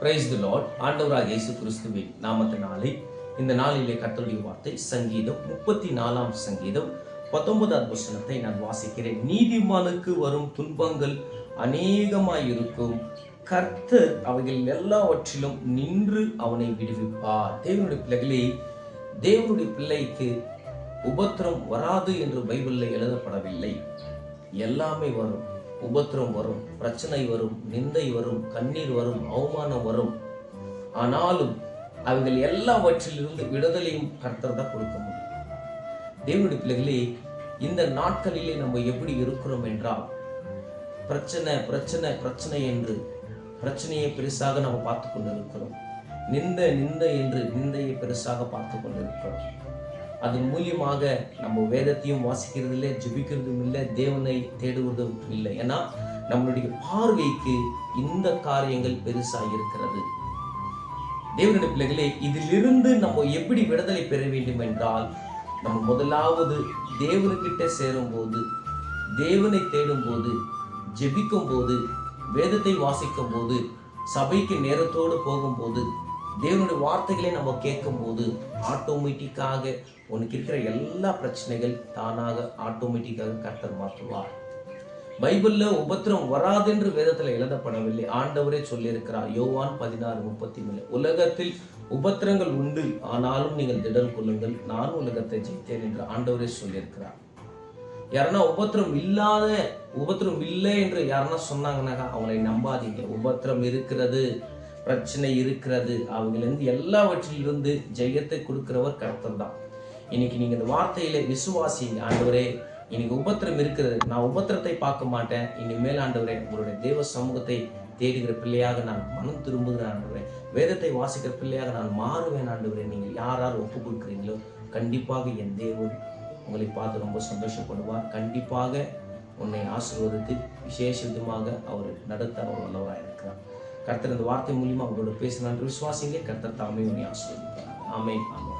Praise the Lord ஆண்டவராக இயேசு கிறிஸ்துவின் நாமத்தினாலே இந்த நாளிலே கர்த்தருடைய வார்த்தை சங்கீதம் முப்பத்தி நாலாம் சங்கீதம் பத்தொன்பதாவது வசனத்தை நான் வாசிக்கிறேன். நீதிமானுக்கு வரும் துன்பங்கள் அநேகமாய் இருக்கும் கர்த்தர் அவைகள் எல்லாவற்றிலும் நின்று அவனை விடுவிப்பார். தேவனுடைய பிள்ளைகளே தேவனுடைய பிள்ளைக்கு உபத்திரம் வராது என்று பைபிளில் எழுதப்படவில்லை. எல்லாமே வரும். உபத்திரம் வரும் பிரச்சனை வரும் நிந்தை வரும் கண்ணீர் வரும் அவமானம் வரும். ஆனாலும் அவைகள் எல்லாவற்றிலிருந்து விடுதலையும் கர்த்தர் தான் கொடுக்க முடியும். தேவனுடைய பிள்ளைகளே இந்த நாட்களிலே நம்ம எப்படி இருக்கிறோம் என்றால் பிரச்சனை பிரச்சனை பிரச்சனை என்று பிரச்சனையை பெருசாக நம்ம பார்த்து கொண்டிருக்கிறோம். நிந்த நிந்த என்று நிந்தையை பெருசாக பார்த்து கொண்டிருக்கிறோம். அதன் மூலியமாக நம்ம வேதத்தையும் வாசிக்கிறது இல்லை ஜெபிக்கிறதும் இல்லை தேவனை தேடுவதும் இல்லை ஏன்னா நம்மளுடைய பார்வைக்கு இந்த காரியங்கள் பெருசாக இருக்கிறது. தேவனுடைய பிள்ளைகளே இதிலிருந்து நம்ம எப்படி விடுதலை பெற வேண்டும் என்றால் நம்ம முதலாவது தேவனுக்கிட்ட சேரும்போது தேவனை தேடும்போது ஜெபிக்கும் போது வேதத்தை வாசிக்கும் போது சபைக்கு நேரத்தோடு போகும்போது தேவனுடைய வார்த்தைகளை நம்ம கேட்கும்போது ஆட்டோமேட்டிக்காக உனக்கு இருக்கிற எல்லா பிரச்சனைகள் தானாக ஆட்டோமேட்டிக்காக கர்த்தர் மாற்றுவார். பைபிள்ல உபத்திரம் வராதென்று வேதத்துல எழுதப்படவில்லை. ஆண்டவரே சொல்லியிருக்கிறார். யோவான் பதினாறு முப்பத்தி மூணு உலகத்தில் உபத்திரங்கள் உண்டு. ஆனாலும் நீங்கள் திடல் கொள்ளுங்கள். நான் உலகத்தை ஜெயித்தேன் என்று ஆண்டவரே சொல்லியிருக்கிறார். யாருன்னா உபத்திரம் இல்லாத உபத்திரம் இல்லை என்று யாருன்னா சொன்னாங்கன்னாக்கா அவங்களை நம்பாதீங்க. உபத்திரம் இருக்கிறது. பிரச்சனை இருக்கிறது. அவங்களிருந்து எல்லாவற்றிலிருந்து ஜெயத்தை கொடுக்கிறவர் கர்த்தர் தான் இன்னைக்கு நீங்க இந்த வார்த்தையில விசுவாசிங்க ஆண்டவரே இன்னைக்கு உபத்திரம் இருக்கிறது. நான் உபத்திரத்தை பார்க்க மாட்டேன். இனிமேல் ஆண்டவரே உங்களுடைய தேவ சமூகத்தை தேடுகிற பிள்ளையாக நான் மனம் திரும்புகிறேன் ஆண்டவரே. வேதத்தை வாசிக்கிற பிள்ளையாக நான் மாறுவேன் ஆண்டவரே. நீங்கள் யார் யார் ஒப்பு கொடுக்குறீங்களோ கண்டிப்பாக என் தேவன் உங்களை பார்த்து ரொம்ப சந்தோஷப்படுவார். கண்டிப்பாக உன்னை ஆசீர்வதித்து விசேஷ விதமாக அவர் நடத்த அவர் வல்லவராக இருக்கிறார் கர்த்தர் இந்த வார்த்தை மூலியமா அவங்களோட பேசினான்னு விசுவாசிங்க கர்த்தர் தாமே உன்னை ஆசிரியப்பார் ஆமை ஆமென்.